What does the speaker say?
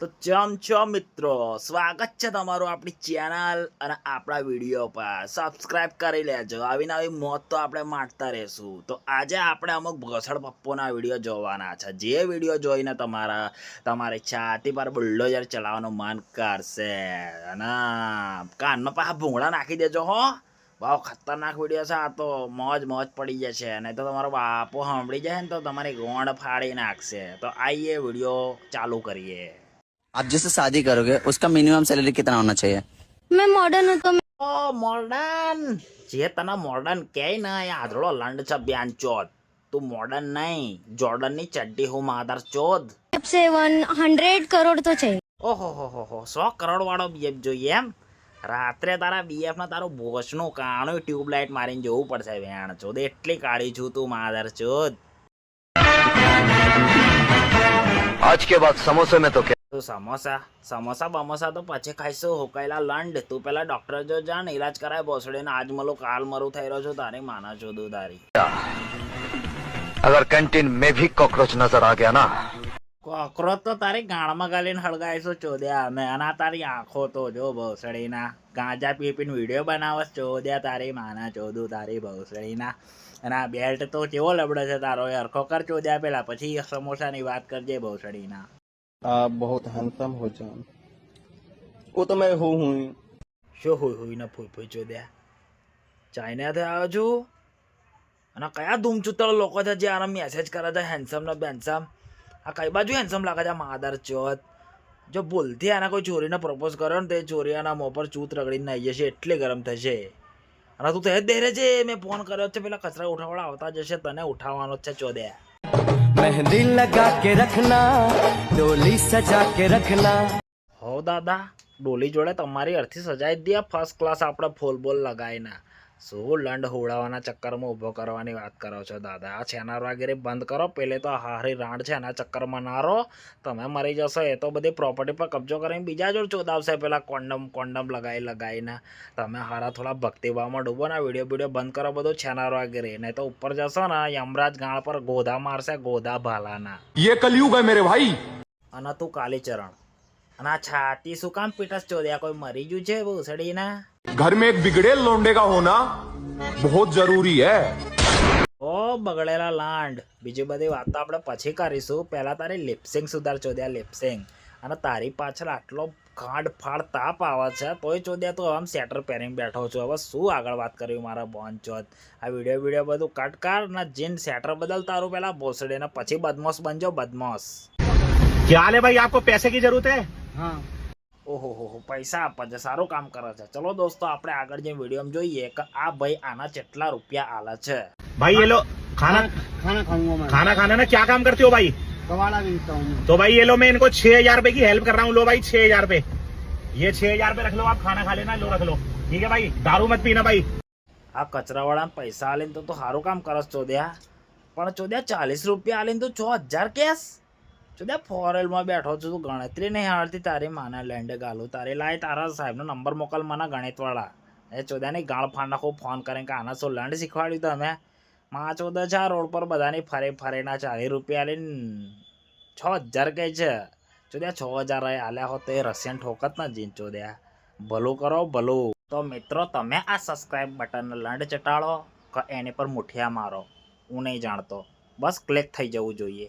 તો ચમ છો મિત્રો, સ્વાગત છે તમારું આપણી ચેનલ અને આપણા વીડિયો પર. સબસ્ક્રાઇબ કરી લેજો. આવી નવી મોત તો આપણે મારતા રહેશું. તો આજે આપણે અમુક ભોસડ પપ્પોના વીડિયો જોવાના છે. જે વીડિયો જોઈને તમારા, તમારી છાતી પર બુલ્ડોઝર ચલાવવાનું મન કરશે. અને કાનમાં પાછા ભૂંગળા નાખી દેજો હો. બહુ ખતરનાક વીડિયો છે. આ તો મોજ મોજ પડી જશે. નહીં તો તમારો બાપો સાંભળી જાય ને તો તમારી ગોંડ ફાડી નાખશે. તો આઈએ વીડિયો ચાલુ કરીએ. आप जिससे शादी करोगे उसका मिनिमम सैलरी कितना होना चाहिए मैं मॉडर्न हूँ तो मैं ઓ મોર્ડન જે તને મોર્ડન કહે ને એ આધળો લંડ છે બેન ચોદ તું મોર્ડન નહીં જોર્ડનની ચડ્ડી હું માધર ચોદ से वन हंड्रेड करोड़ तो चाहिए ઓહો હો હો હો સો કરોડ વાળો બીએફ જોઈએ એમ રાત્રે તારા બીએફ ના તારું બોસનું કાણું ટ્યુબલાઇટ મારીને જોવું પડશે વેણ ચોદ એટલી કાળી છું તું માધર ચોદ आज के बाद समोसे में तो क्या તો સમોસા સમોસા બમોસા તો પછી ખાઈશું. હુકાયેલા લંડ તું પેલા ડોક્ટર જો જા ઇલાજ કરાય બોસડે ને. આજ મલો કાલ મરું થઈ રહ્યો છું તારી માના છો દુ તારી. અગર કેન્ટીન મે ભી કોકરોચ નજર આ ગયા ના. કોકરોચ તો તારી ગાણમાં ગાલીને હળગાવીશું ચોદ્યા. અમે અને તારી આંખો તો જો ભોસડીના ગાંજા પી પીને વીડિયો બનાવસ ચોદ્યા તારી માના ચોદુ તારી ભોસડીના અને આ બેલ્ટ તો કેવો લબડે છે તારો એ હરખો કર ચોદ્યા પેલા. પછી સમોસાની વાત કરજે ભોસડીના आप बहुत हैंडसम हो जान वो तो मैं हूँ हूँ ही। શું હોય હોય ને ફૂઈ ફૂઈ ચોદ્યા ચાઇનાથી આવ્યો છું અને કયા ધૂમચૂતળ લોકો છે જે આને મેસેજ કરે છે હેન્ડસમ ને બેન્સમ આ કઈ બાજુ હેન્ડસમ લાગે છે માદર ચોથ જો ભૂલથી આને કોઈ ચોરીને પ્રપોઝ કર્યો ને તે ચોરી આના મોં પર ચૂત રગડીને નાઈ જશે એટલે ગરમ થશે અને તું તો એ જ દેરે છે મેં ફોન કર્યો છે પેલા કચરા ઉઠાવડા આવતા જશે તને ઉઠાવવાનો જ છે ચોદ્યા મહેંદી લગા કે રખના ડોલી સજા કે રખના હો દાદા ડોલી જોડે તમારી અડધી સજાઈ દીયા ફર્સ્ટ ક્લાસ આપણે ફોલ બોલ લગાવીને શું લંડ હોડાવાના ચક્કરમાં ઊભો કરવાની વાત કરો છો દાદા? આ છેનાર વાગેરી બંધ કરો. પહેલે તો હારી રાણ છે એના ચક્કરમાં ના રહો. તમે મરી જશો એ તો બધી પ્રોપર્ટી પર કબજો કરીને બીજા જોડ ચોદાવશે પેલા કોન્ડમ કોન્ડમ લગાવી લગાવીને તમે હારા થોડા ભક્તિભાવમાં ડૂબો ને વીડિયો વીડિયો બંધ કરો બધું છેનાર વાગેરી. નહીં તો ઉપર જશો ને યમરાજ ગાળ પર ગોધા મારશે ગોધા ભાલાના. યે કલયુગ હે મેરે ભાઈ! અને તું કાલીચરણ. અને આ છાતી શું કામ પીટસ ચોદ્યા કોઈ મરી ગયું છે બહુ સડીના घर में एक बिगड़ेल लौंडे का होना बहुत जरूरी है ઓ બગડેલા લાંડ બીજી બધી વાતો આપણે પછી કરીશું પહેલા તારી લિપસિંગ સુધાર ચોદ્યા લિપસિંગ અને તારી પાછળ આટલો ખાંડ ફાડ તાપ આવે છે તોય ચોદ્યા તું આમ સેટર પહેરીને બેઠો છું હવે શું આગળ વાત કરવી મારા બોન ચોથ આ વિડીયો વિડીયો બધું કટ કર ને જીન સેટર બદલ તારું પેલા ભોસડી ને પછી બદમોસ બનજો બદમોસ क्या हाल है भाई आपको पैसे की जरूरत है ઓહો હો હો પૈસા આપે છે સારું કામ કરે છે ચલો દોસ્તો આપણે આગળ જે વિડીયોમાં જોઈએ કે આ ભાઈ આના કેટલા રૂપિયા આલે છે भाई ये लो खाना खाना खाऊंगा मैं खाना खाना ना क्या काम करते हो भाई कबाड़ा बेचता हूँ मैं। तो भाई ये लो मैं इनको छह हजार रुपए की हेल्प कर रहा हूँ लो भाई छह हजार रुपए ये छह हजार रुपए रख लो आप खाना खा लेना लो रख लो ठीक है भाई दारू मत पीना भाई આ કચરાવાળાને પૈસા આલીને તો તું સારું કામ કરસ ચોદ્યા પણ ચોદ્યા ચાલીસ રૂપિયા આલીને તું છ હજાર કેસ ચોદ્યા ફોરેલમાં બેઠો છું તું ગણતરી નહીં આવડતી તારી માના લેન્ડ ગાલું. તારે લાય તારા સાહેબનો નંબર મોકલ મને ગણિતવાળા. એ ચોદાની ગાળ ફાંડા ખૂબ ફોન કરીને કે આના શું લેન્ડ શીખવાડ્યું તમે? માં ચોદા છે રોડ પર બધાની ફરે ફરેના ચાલીસ રૂપિયા લઈને છ હજાર કહે છે. ચોદ્યા છ હજાર આલ્યા હોત તો એ રશિયન ઠોકત ના જીન ચોદ્યા ભલું કરો, ભલું. તો મિત્રો, તમે આ સબસ્ક્રાઇબ બટન લંડ ચટાડો, કે એની પર મુઠિયા મારો. હું નહીં જાણતો. બસ ક્લિક થઈ જવું જોઈએ.